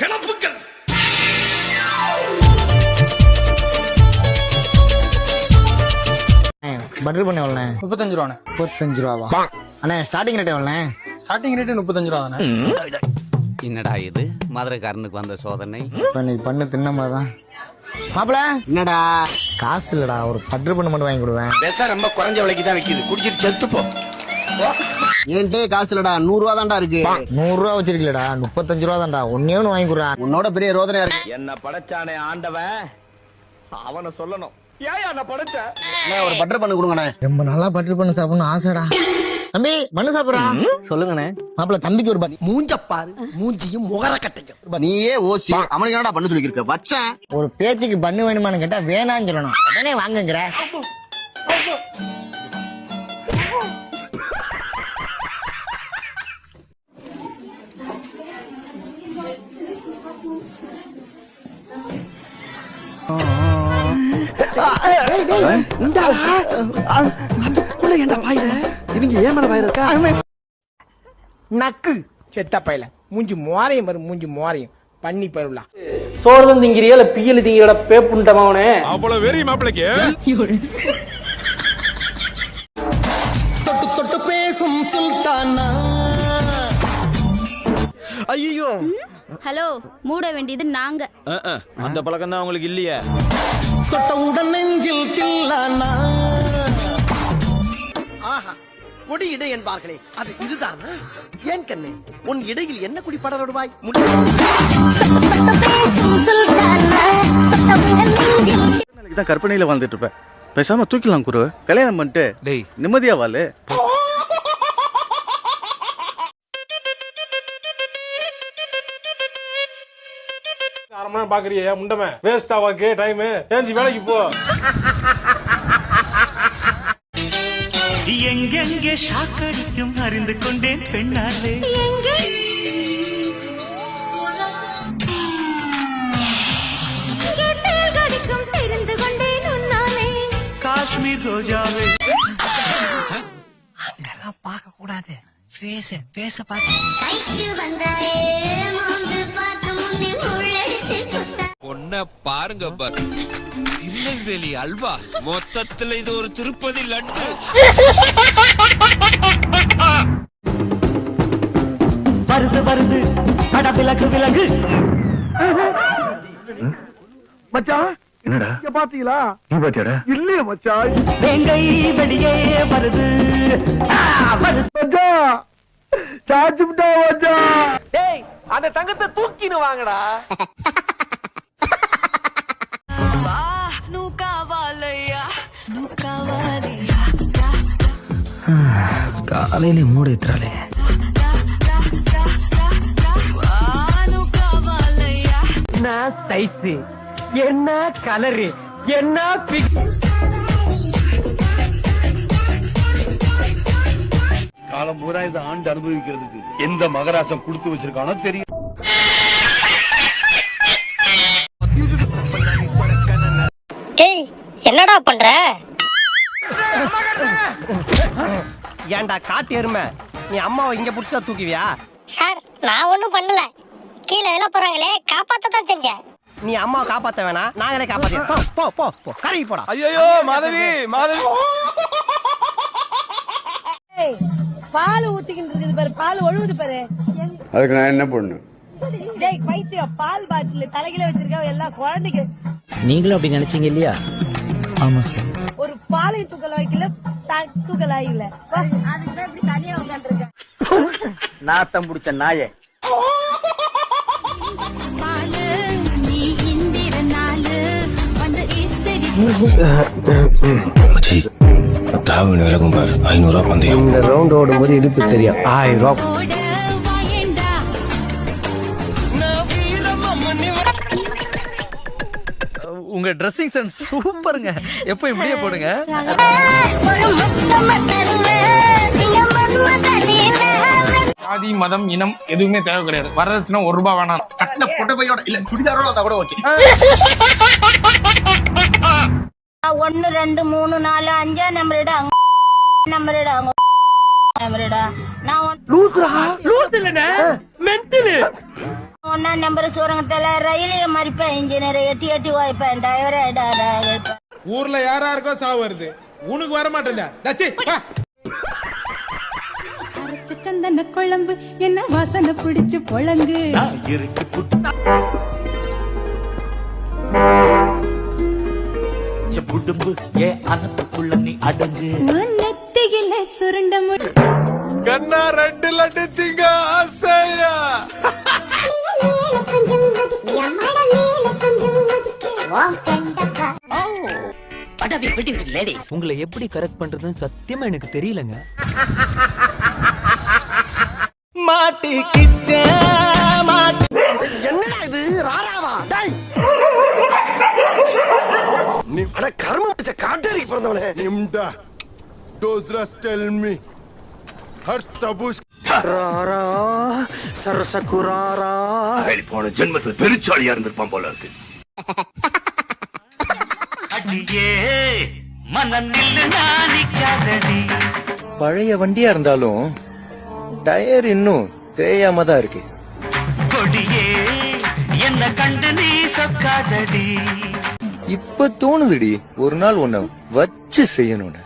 கிளப்புக்கள் butter பண்ண எவ்வளோண்ணே? முப்பத்தஞ்சு ரூபாண்ணே. முப்பத்தஞ்சு ரூபாவா? அண்ணே ஸ்டார்டிங் ரேட் எவ்வளோண்ணே? ஸ்டார்டிங் ரேட்டு முப்பத்தஞ்சு ரூபா தானே. என்னடா இது? மதுரைக்காரனுக்கு வந்த சோதனை. இப்போ நீ பண்ணு தின்ன மாதிரி தான். மாப்பிள என்னடா? காசு இல்லடா ஒரு பட்டர் பண்ண மட்டும் வாங்கி கொடுவேன். விஷம் ரொம்ப குறைஞ்ச விலைக்கு தான் விக்குது. குடிச்சிட்டு செத்து போ என்கிட்டே காசு இல்லடா நூறு ரூபா தான்டா இருக்கு. நூறுரூவா வச்சிருக்கலடா முப்பத்தஞ்சு ரூபா தான்டா ஒன்னே ஒன்று வாங்கி கொடுறேன் உன்னோட பெரிய ரோதனையா இருக்கு. என்ன படைச்சானே ஆண்டவன். அவனை சொல்லணும். ஏன் என்ன படைச்ச? அண்ணே, ஒரு பட்டர் பண்ணி கொடுங்கண்ணே. ரொம்ப நல்லா பட்டர் பண்ண சாப்பிடணும் ஆசைடா. தம்பி பண்ணு சாப்பிட்றா. சொல்லுங்கண்ணே. மாப்பிள தம்பிக்கு ஒரு பட் மூஞ்ச பாரு மூஞ்சியும் முகர கட்டைக்கும் நீயே ஓசி அவனுக்கு என்னடா பண்ண சொல்லிருக்க வச்சேன். ஒரு பேச்சுக்கு பண்ணு வேணுமான்னு கேட்டா வேணான்னு சொல்லணும். உடனே வாங்குங்கிற. நக்கு. செத்த பையல. மூஞ்சி மோரையும் பாரு மூஞ்சி மோரையும் பண்ணி பருவலா சோறு திங்கிறியா இல்ல பியல் திங்கிற பேப்புண்டமாவனே அவ்வளவு வெறி மாப்பிளைக்கு. ஐயோ. ஹலோ மூட வேண்டியது நாங்க. அந்த பழக்கம் தான் உங்களுக்கு இல்லையே. ஆஹா கொடி இடை என்பார்களே அது இதுதானா? ஏன் கண்ணு உன் இடையில் என்ன குடி படருவாய் தான் கற்பனையில வாழ்ந்துட்டு இருப்பேன் பேசாம தூக்கிலாம் குரு. கல்யாணம் பண்ணிட்டு டேய். நிம்மதியா வாழு. நேரம் பாக்குறியா முண்டமே வேஸ்ட் ஆவாக்கு டைம் ஏஞ்சி வேலைக்கு போ. எங்கெங்கே ஷாக்கடிக்கும் அறிந்து கொண்டேன் பெண்ணாலே தெரிந்து கொண்டேன் உன்னாலே காஷ்மீர் ரோஜாவே. கைக்கு வந்தாயே மூன்று பார்த்து. முன்னே முள்ளெடுத்து குத்த பொண்ண பாருங்க பஸ் திருநெல்வேலி அல்வா. மொத்தத்துல இது ஒரு திருப்பதி லட்டு. வருது வருது. கட விலகு விலகு. மச்சான் என்னடா? இங்க பாத்தீங்களா? நீ பாத்தியாடா? இல்லையே மச்சான் வேங்கை வெளியே வருது. ஆ, வருது. மச்சான் சாச்சு விட்டா மச்சான் டேய் அந்த தங்கத்தை தூக்கின்னு வாங்கடா. காலையில மூட ஏத்துறாளே என்ன சைஸ் என்ன கலரு என்ன பிக் காலம் பூரா இந்த ஆண்டு அனுபவிக்கிறதுக்கு எந்த மகராசம் கொடுத்து வச்சிருக்கானோ தெரியும். டேய் என்னடா பண்ற? ஏன்டா காட்டு எருமை? நீ அம்மாவை இங்க புடிச்சா தூக்குவியா? சார் நான் ஒண்ணும் பண்ணல. கீழே விழ போறாங்களே காப்பாத்த தான் செஞ்சேன். நீ அம்மாவை காப்பாத்த வேணாம் நாங்களே காப்பாத்தி போ போ போ போ கழுவி போடா. ஐயோ மாதவி மாதவி. பால் ஊத்திக்கிட்டு இருக்குது பாரு பால் ஒழுகுது பாரு. அதுக்கு நான் என்ன பண்ணு டேய் பைத்தியம் பால் பாட்டில் தலைகில வச்சிருக்க எல்லாம் குழந்தைக்கு. நீங்களும் அப்படி நினைச்சீங்க இல்லையா? ஆமா சார். ஒரு பாலை தூக்கல வைக்கல த- தூக்கல ஆகல நாத்தம் புடிச்ச நாயே. வந்து தாவின விலகும் பாரு. ஐநூறு ரூபா பந்தயம். இந்த ரவுண்ட் ஓடும்போது இடுப்பு தெரியும். ஆயிரம் வாயேண்டா உங்க ட்ரெஸ்ஸிங் சென்ஸ் சூப்பருங்க. எப்போ இப்படியே போடுங்க? ஜாதி மதம் இனம் எதுவுமே தேவை கிடையாது. வரதட்சணை ஒரு ரூபாய் வேணாம். கட்டில புடவையோட இல்ல சுடிதாரோட வந்தா கூட ஓகே ஒன்னு ரெண்டு மூணு நாலு அஞ்சா நம்பருடா நம்பருடா நம்பருடா நான் ஒன்- ஒன்னா நம்பர் சூரங்கத்துல ரயில் மறிப்பேன் இன்ஜினியர். எட்டி எட்டி வாய்ப்பேன் டிரைவர் ஊர்ல யாரா இருக்கோ சாவு வருது. உனக்கு வர மாட்டேன் தச்சி சந்தன குழம்பு என்ன வாசனை பிடிச்சு பொழங்கு? இருக்கு புடும்பு ஏ அனத்துக்குள்ள நீ அடங்கு. நெத்தியில சுருண்ட முடி கண்ணா ரெண்டு லட்டு திங்க ஆசையா? உங்களை எப்படி கரெக்ட் பண்றதுன்னு சத்தியமா எனக்கு தெரியலங்க. என்னடா பிறந்தவனே நிம்டா. டோஸ்ரஸ் டெல் மீ ஹர் தபுஷ் ராரா சரசகுராரா. போன ஜென்மத்தில் பெருச்சாளியா இருந்திருப்பான் போல இருக்கு. அடியே மனம் நில்லு நாணிக்காதடி. பழைய வண்டியா இருந்தாலும் டயர் இன்னும் தேயாம தான் இருக்கு. கொடியே என்ன கண்டு நீ சொக்காதடி இப்ப தோணுதுடி. ஒரு நாள் உன்னை வச்சு செய்யணும்னு.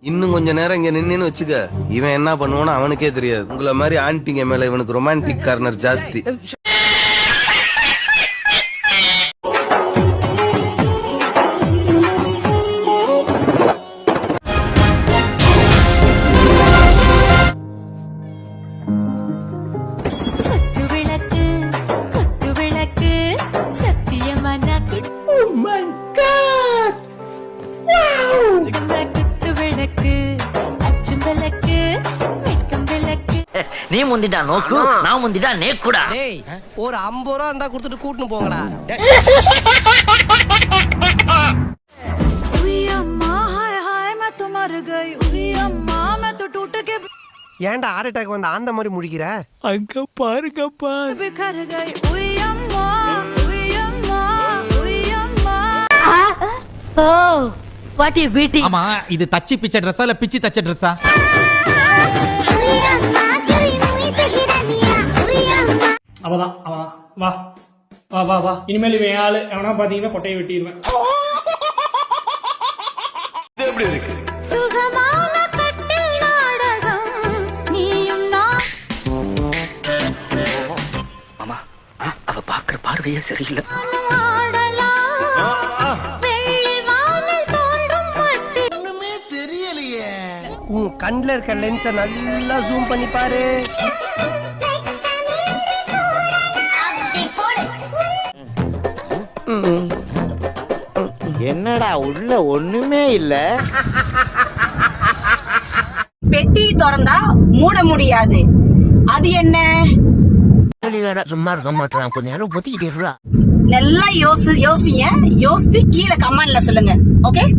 இன்னும் கொஞ்ச நேரம் இங்க நின்னு வச்சுக்க. இவன் என்ன பண்ணுவான்னு அவனுக்கே தெரியாது. உங்களை மாதிரி ஆன்டிங்க மேல இவனுக்கு ரொமான்டிக் கார்னர் ஜாஸ்தி. முந்திட்டா நோக்கு. நான் முந்திட்டா நேக்குடா. டேய் ஒரு ஐம்பது ரூபா இருந்தா கொடுத்துட்டு கூட்டின்னு போங்கடா. ஏன்டா ஹார்ட் அட்டாக் வந்த அந்த மாதிரி முழிக்கிற அங்க பாருங்கப்பா. ஓ வாட் யூ பீட்டி ஆமா இது தச்சி பிச்சை ட்ரெஸ்ஸா இல்ல பிச்சி தச்ச ட்ரெஸ்ஸா அவதான் அவதான். வா வா வா வா. இனிமேல் இவன் ஆளு. எவனா பாத்தீங்கன்னா கொட்டையை வெட்டிடுவேன். நீயும் நான். அவ பாக்குற பார்வையே சரியில்லை. தெரியலையே. உன் கண்ணுல இருக்க லென்ஸ நல்லா ஜூம் பண்ணி பாரு. என்னடா உள்ள ஒண்ணுமே இல்ல. பெட்டி திறந்தா மூட முடியாது. அது என்ன? வேற சும்மா இருக்க மாட்டான். கொஞ்ச நேரம் பொத்திக்கிட்டே நல்லா யோசி யோசிங்க. யோசித்து கீழே கமெண்ட்ல சொல்லுங்க. ஓகே